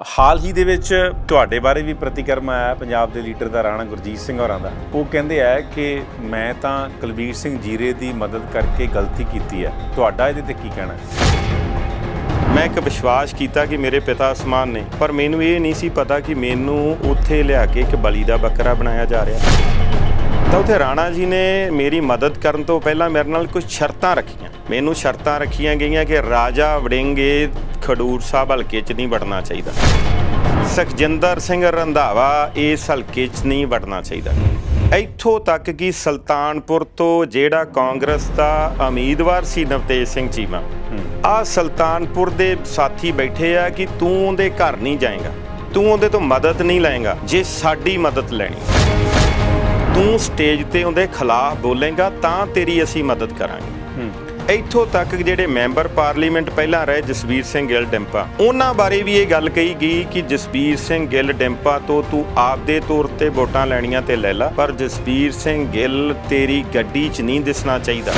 ਹਾਲ ਹੀ ਦੇ ਵਿੱਚ ਤੁਹਾਡੇ ਬਾਰੇ ਵੀ ਪ੍ਰਤੀਕਰਮ ਆਇਆ ਪੰਜਾਬ ਦੇ ਲੀਡਰ ਦਾ ਰਾਣਾ ਗੁਰਜੀਤ ਸਿੰਘ ਹੋਰਾਂ ਦਾ। ਉਹ ਕਹਿੰਦੇ ਆ ਕਿ ਮੈਂ ਤਾਂ ਕੁਲਬੀਰ ਸਿੰਘ ਜੀਰੇ ਦੀ ਮਦਦ ਕਰਕੇ ਗਲਤੀ ਕੀਤੀ ਹੈ। ਤੁਹਾਡਾ ਇਹਦੇ ਤੇ ਕੀ ਕਹਿਣਾ ਮੈਂ ਇੱਕ ਵਿਸ਼ਵਾਸ ਕੀਤਾ ਕਿ ਮੇਰੇ ਪਿਤਾ ਅਸਮਾਨ ਨੇ, ਪਰ ਮੈਨੂੰ ਇਹ ਨਹੀਂ ਸੀ ਪਤਾ ਕਿ ਮੈਨੂੰ ਉੱਥੇ ਲਿਆ ਕੇ ਇੱਕ ਬਲੀ ਦਾ ਬੱਕਰਾ ਬਣਾਇਆ ਜਾ ਰਿਹਾ। ਤਾਂ ਉੱਥੇ ਰਾਣਾ ਜੀ ਨੇ ਮੇਰੀ ਮਦਦ ਕਰਨ ਤੋਂ ਪਹਿਲਾਂ ਮੇਰੇ ਨਾਲ ਕੁਝ ਸ਼ਰਤਾਂ ਰੱਖੀਆਂ। ਮੈਨੂੰ ਸ਼ਰਤਾਂ ਰੱਖੀਆਂ ਗਈਆਂ ਕਿ ਰਾਜਾ ਵੜਿੰਗੇ ਖਡੂਰ ਸਾਹਿਬ ਹਲਕੇ 'ਚ ਨਹੀਂ ਵੜਨਾ ਚਾਹੀਦਾ। ਸੁਖਜਿੰਦਰ ਸਿੰਘ ਰੰਧਾਵਾ ਇਸ ਹਲਕੇ 'ਚ ਨਹੀਂ ਵੜਨਾ ਚਾਹੀਦਾ। ਇੱਥੋਂ ਤੱਕ ਕਿ ਸੁਲਤਾਨਪੁਰ ਤੋਂ ਜਿਹੜਾ ਕਾਂਗਰਸ ਦਾ ਉਮੀਦਵਾਰ ਸੀ ਨਵਤੇਜ ਸਿੰਘ ਚੀਮਾ ਆ ਸੁਲਤਾਨਪੁਰ ਦੇ ਸਾਥੀ ਬੈਠੇ ਆ ਕਿ ਤੂੰ ਉਹਦੇ ਘਰ ਨਹੀਂ ਜਾਏਗਾ ਤੂੰ ਉਹਦੇ ਤੋਂ ਮਦਦ ਨਹੀਂ ਲਏਗਾ ਜੇ ਸਾਡੀ ਮਦਦ ਲੈਣੀ। ਤੂੰ ਸਟੇਜ ਤੇ ਉਹਦੇ ਖਿਲਾਫ ਬੋਲੇਗਾ ਤਾਂ ਤੇਰੀ ਅਸੀਂ ਮਦਦ ਕਰਾਂਗੇ। ਇੱਥੋਂ ਤੱਕ ਜਿਹੜੇ ਮੈਂਬਰ ਪਾਰਲੀਮੈਂਟ ਪਹਿਲਾਂ ਰਹੇ ਜਸਵੀਰ ਸਿੰਘ ਗਿੱਲ ਡਿੰਪਾ ਉਹਨਾਂ ਬਾਰੇ ਵੀ ਇਹ ਗੱਲ ਕਹੀ ਗਈ ਕਿ ਜਸਵੀਰ ਸਿੰਘ ਗਿੱਲ ਡਿੰਪਾ ਤੋਂ ਤੂੰ ਆਪਦੇ ਤੌਰ ਤੇ ਵੋਟਾਂ ਲੈਣੀਆਂ ਤੇ ਲੈ ਲੈ ਪਰ ਜਸਵੀਰ ਸਿੰਘ ਗਿੱਲ ਤੇਰੀ ਗੱਡੀ 'ਚ ਨਹੀਂ ਦਿਸਣਾ ਚਾਹੀਦਾ।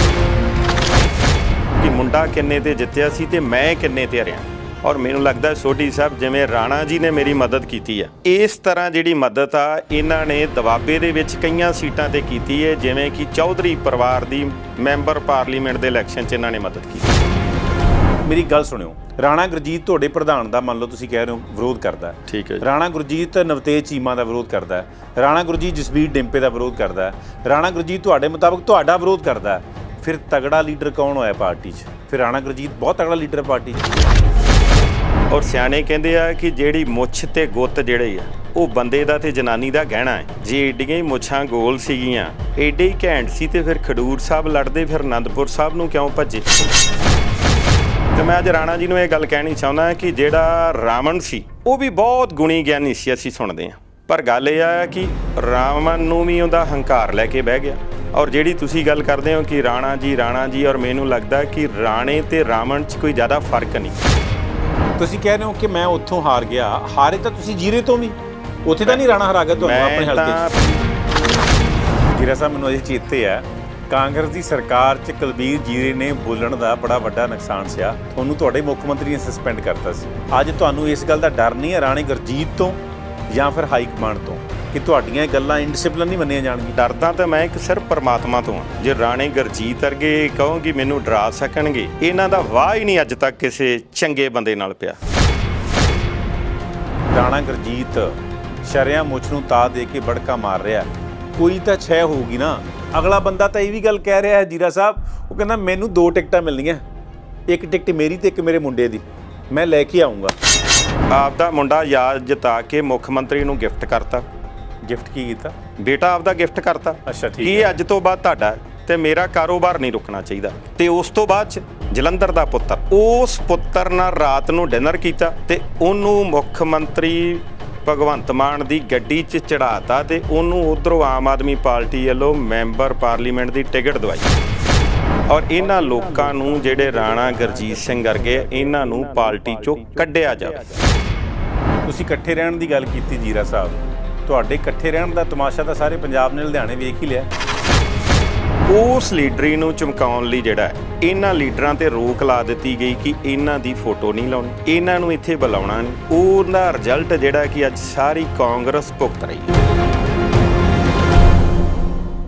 ਕਿ ਮੁੰਡਾ ਕਿੰਨੇ ਤੇ ਜਿੱਤਿਆ ਸੀ ਤੇ ਮੈਂ ਕਿੰਨੇ ਤੇ ਹਰਿਆ? ਔਰ ਮੈਨੂੰ ਲੱਗਦਾ ਸੋਢੀ ਸਾਹਿਬ ਜਿਵੇਂ ਰਾਣਾ ਜੀ ਨੇ ਮੇਰੀ ਮਦਦ ਕੀਤੀ ਹੈ। ਇਸ ਤਰ੍ਹਾਂ ਜਿਹੜੀ ਮਦਦ ਆ ਇਹਨਾਂ ਨੇ ਦਵਾਬੇ ਦੇ ਵਿੱਚ ਕਈਆਂ ਸੀਟਾਂ ਤੇ ਕੀਤੀ ਹੈ ਜਿਵੇਂ ਕਿ ਚੌਧਰੀ ਪਰਿਵਾਰ ਦੀ ਮੈਂਬਰ ਪਾਰਲੀਮੈਂਟ ਦੇ ਇਲੈਕਸ਼ਨ 'ਚ ਇਹਨਾਂ ਨੇ ਮਦਦ ਕੀਤੀ। ਮੇਰੀ ਗੱਲ ਸੁਣਿਓ ਰਾਣਾ ਗੁਰਜੀਤ ਤੁਹਾਡੇ ਪ੍ਰਧਾਨ ਦਾ ਮੰਨ ਲਓ ਤੁਸੀਂ ਕਹਿ ਰਹੇ ਹੋ ਵਿਰੋਧ ਕਰਦਾ ਹੈ। ਠੀਕ ਹੈ ਰਾਣਾ ਗੁਰਜੀਤ ਨਵਤੇਜ ਚੀਮਾ ਦਾ ਵਿਰੋਧ ਕਰਦਾ ਹੈ। ਰਾਣਾ ਗੁਰਜੀਤ ਜਸਬੀਰ ਡਿੰਪੇ ਦਾ ਵਿਰੋਧ ਕਰਦਾ ਹੈ। ਰਾਣਾ ਗੁਰਜੀਤ ਤੁਹਾਡੇ ਮੁਤਾਬਕ ਤੁਹਾਡਾ ਵਿਰੋਧ ਕਰਦਾ ਹੈ। ਫਿਰ ਤਗੜਾ ਲੀਡਰ ਕੌਣ ਹੋਇਆ ਪਾਰਟੀ 'ਚ? ਫਿਰ ਰਾਣਾ ਗੁਰਜੀਤ ਬਹੁਤ ਤਗੜਾ ਲੀਡਰ ਹੈ ਪਾਰਟੀ 'ਚ। ਔਰ ਸਿਆਣੇ ਕਹਿੰਦੇ ਆ ਕਿ ਜਿਹੜੀ ਮੁੱਛ ਤੇ ਗੁੱਤ ਜਿਹੜੇ ਆ, ਉਹ ਬੰਦੇ ਦਾ ਤੇ ਜਨਾਨੀ ਦਾ ਗਹਿਣਾ ਹੈ। ਜੇ ਏਡੀਆਂ ਹੀ ਮੁੱਛਾਂ ਗੋਲ ਸੀਗੀਆਂ, ਏਡੇ ਹੀ ਘੈਂਟ ਸੀ ਤੇ ਫਿਰ ਖਡੂਰ ਸਾਹਿਬ ਲੜਦੇ, ਫਿਰ ਆਨੰਦਪੁਰ ਸਾਹਿਬ ਨੂੰ ਕਿਉਂ ਭੱਜੇ? ਤੇ ਮੈਂ ਅੱਜ ਰਾਣਾ ਜੀ ਨੂੰ ਇਹ ਗੱਲ ਕਹਿਣੀ ਚਾਹੁੰਦਾ ਕਿ ਜਿਹੜਾ ਰਾਵਣ ਸੀ, ਉਹ ਵੀ ਬਹੁਤ ਗੁਣੀ ਗਿਆਨੀ ਸੀ, ਅਸੀਂ ਸੁਣਦੇ ਹਾਂ। ਪਰ ਗੱਲ ਇਹ ਆ ਕਿ ਰਾਵਣ ਨੂੰ ਵੀ ਉਹਦਾ ਹੰਕਾਰ ਲੈ ਕੇ ਬਹਿ ਗਿਆ। ਔਰ ਜਿਹੜੀ ਤੁਸੀਂ ਗੱਲ ਕਰਦੇ ਹੋ ਕਿ ਰਾਣਾ ਜੀ ਰਾਣਾ ਜੀ, ਔਰ ਮੈਨੂੰ ਲੱਗਦਾ ਕਿ ਰਾਣੇ ਤੇ ਰਾਵਣ 'ਚ ਕੋਈ ਜ਼ਿਆਦਾ ਫ਼ਰਕ ਨਹੀਂ। ਤੁਸੀਂ ਕਹਿ ਰਹੇ ਹੋ ਕਿ ਮੈਂ ਉੱਥੋਂ ਹਾਰ ਗਿਆ। ਹਾਰੇ ਤਾਂ ਤੁਸੀਂ ਜੀਰੇ ਤੋਂ ਵੀ। ਉੱਥੇ ਤਾਂ ਨਹੀਂ ਰਾਣਾ ਹਰਾ ਗਿਆ ਤੁਹਾਨੂੰ ਆਪਣੇ ਹਲਕੇ 'ਚ। ਜੀਰਾ ਸਾਹਿਬ ਮੈਨੂੰ ਅਜੇ ਚੇਤੇ ਹੈ ਕਾਂਗਰਸ ਦੀ ਸਰਕਾਰ 'ਚ ਕੁਲਬੀਰ ਜੀਰੇ ਨੇ ਬੋਲਣ ਦਾ ਬੜਾ ਵੱਡਾ ਨੁਕਸਾਨ ਸਿਆ। ਤੁਹਾਨੂੰ ਤੁਹਾਡੇ ਮੁੱਖ ਮੰਤਰੀ ਨੇ ਸਸਪੈਂਡ ਕਰਤਾ ਸੀ। ਅੱਜ ਤੁਹਾਨੂੰ ਇਸ ਗੱਲ ਦਾ ਡਰ ਨਹੀਂ ਹੈ ਰਾਣੇ ਗੁਰਜੀਤ ਤੋਂ ਜਾਂ ਫਿਰ ਹਾਈ ਕਮਾਂਡ ਤੋਂ। ਕਿ ਤੁਹਾਡੀਆਂ ਇਹ ਗੱਲਾਂ ਇਨਡਿਸਪਲਿਨ ਨਹੀਂ ਮੰਨੀਆਂ ਜਾਣਗੀਆਂ। ਡਰਦਾ ਤਾਂ ਮੈਂ ਇੱਕ ਸਿਰਫ ਪਰਮਾਤਮਾ ਤੋਂ ਹਾਂ। ਜੇ ਰਾਣੇ ਗਰਜੀਤ ਵਰਗੇ ਕਹੋਗੇ ਮੈਨੂੰ ਡਰਾ ਸਕਣਗੇ ਇਹਨਾਂ ਦਾ ਵਾਹ ਹੀ ਨਹੀਂ ਅੱਜ ਤੱਕ ਕਿਸੇ ਚੰਗੇ ਬੰਦੇ ਨਾਲ ਪਿਆ। ਰਾਣਾ ਗੁਰਜੀਤ ਸ਼ਰਿਆ ਮੁੱਛ ਨੂੰ ਤਾ ਦੇ ਕੇ ਬੜਕਾ ਮਾਰ ਰਿਹਾ ਕੋਈ ਤਾਂ ਛੈ ਹੋਊਗੀ ਨਾ। ਅਗਲਾ ਬੰਦਾ ਤਾਂ ਇਹ ਵੀ ਗੱਲ ਕਹਿ ਰਿਹਾ ਹੈ ਜੀਰਾ ਸਾਹਿਬ ਉਹ ਕਹਿੰਦਾ ਮੈਨੂੰ ਦੋ ਟਿਕਟਾਂ ਮਿਲਣੀਆਂ। ਇੱਕ ਟਿਕਟ ਮੇਰੀ ਤੇ ਇੱਕ ਮੇਰੇ ਮੁੰਡੇ ਦੀ। ਮੈਂ ਲੈ ਕੇ ਆਉਂਗਾ ਆਪਦਾ ਮੁੰਡਾ ਯਾਦ ਜਤਾ ਕੇ ਮੁੱਖ ਮੰਤਰੀ ਨੂੰ ਗਿਫਟ ਕਰਤਾ। ਗਿਫਟ ਕੀ ਕੀਤਾ? ਬੇਟਾ ਆਪਦਾ ਗਿਫਟ ਕਰਤਾ। ਅੱਛਾ, ਠੀਕ ਕਿ ਹੈ। ਅੱਜ ਤੋਂ ਬਾਅਦ ਤੁਹਾਡਾ ਹੈ ਤੇ ਮੇਰਾ ਕਾਰੋਬਾਰ ਨਹੀਂ ਰੁਕਣਾ ਚਾਹੀਦਾ। ਤੇ ਉਸ ਤੋਂ ਬਾਅਦ ਚ ਜਲੰਧਰ ਦਾ ਪੁੱਤਰ। ਉਸ ਪੁੱਤਰ ਨਾਲ ਰਾਤ ਨੂੰ ਡਿਨਰ ਕੀਤਾ ਤੇ ਉਹਨੂੰ ਮੁੱਖ ਮੰਤਰੀ ਭਗਵੰਤ ਮਾਨ ਦੀ ਗੱਡੀ 'ਚ ਚੜਾਤਾ ਤੇ ਉਹਨੂੰ ਉਧਰੋਂ ਆਮ ਆਦਮੀ ਪਾਰਟੀ ਵੱਲੋਂ ਮੈਂਬਰ ਪਾਰਲੀਮੈਂਟ ਦੀ ਟਿਕਟ ਦਵਾਈ। ਔਰ ਇਹਨਾਂ ਲੋਕਾਂ ਨੂੰ ਜਿਹੜੇ ਰਾਣਾ ਗੁਰਜੀਤ ਸਿੰਘ ਵਰਗੇ ਇਹਨਾਂ ਨੂੰ ਪਾਰਟੀ 'ਚੋਂ ਕੱਢਿਆ ਜਾਵੇ। ਤੁਸੀਂ ਇਕੱਠੇ ਰਹਿਣ ਦੀ ਗੱਲ ਕੀਤੀ ਜੀਰਾ ਸਾਹਿਬ। ਤੁਹਾਡੇ ਇਕੱਠੇ ਰਹਿਣ ਦਾ ਤਮਾਸ਼ਾ ਤਾਂ ਸਾਰੇ ਪੰਜਾਬ ਨੇ ਲੁਧਿਆਣੇ ਵੇਖ ਹੀ ਲਿਆ। ਉਸ ਲੀਡਰੀ ਨੂੰ ਚਮਕਾਉਣ ਲਈ ਜਿਹੜਾ ਹੈ, ਇਹਨਾਂ ਲੀਡਰਾਂ ਤੇ ਰੋਕ ਲਾ ਦਿੱਤੀ ਗਈ ਕਿ ਇਹਨਾਂ ਦੀ ਫੋਟੋ ਨਹੀਂ ਲਾਉਣੀ ਇਹਨਾਂ ਨੂੰ ਇੱਥੇ ਬੁਲਾਉਣਾ ਨਹੀਂ। ਉਹਦਾ ਰਿਜ਼ਲਟ ਜਿਹੜਾ ਕਿ ਅੱਜ ਸਾਰੀ ਕਾਂਗਰਸ ਭੁਗਤ ਰਹੀ ਹੈ।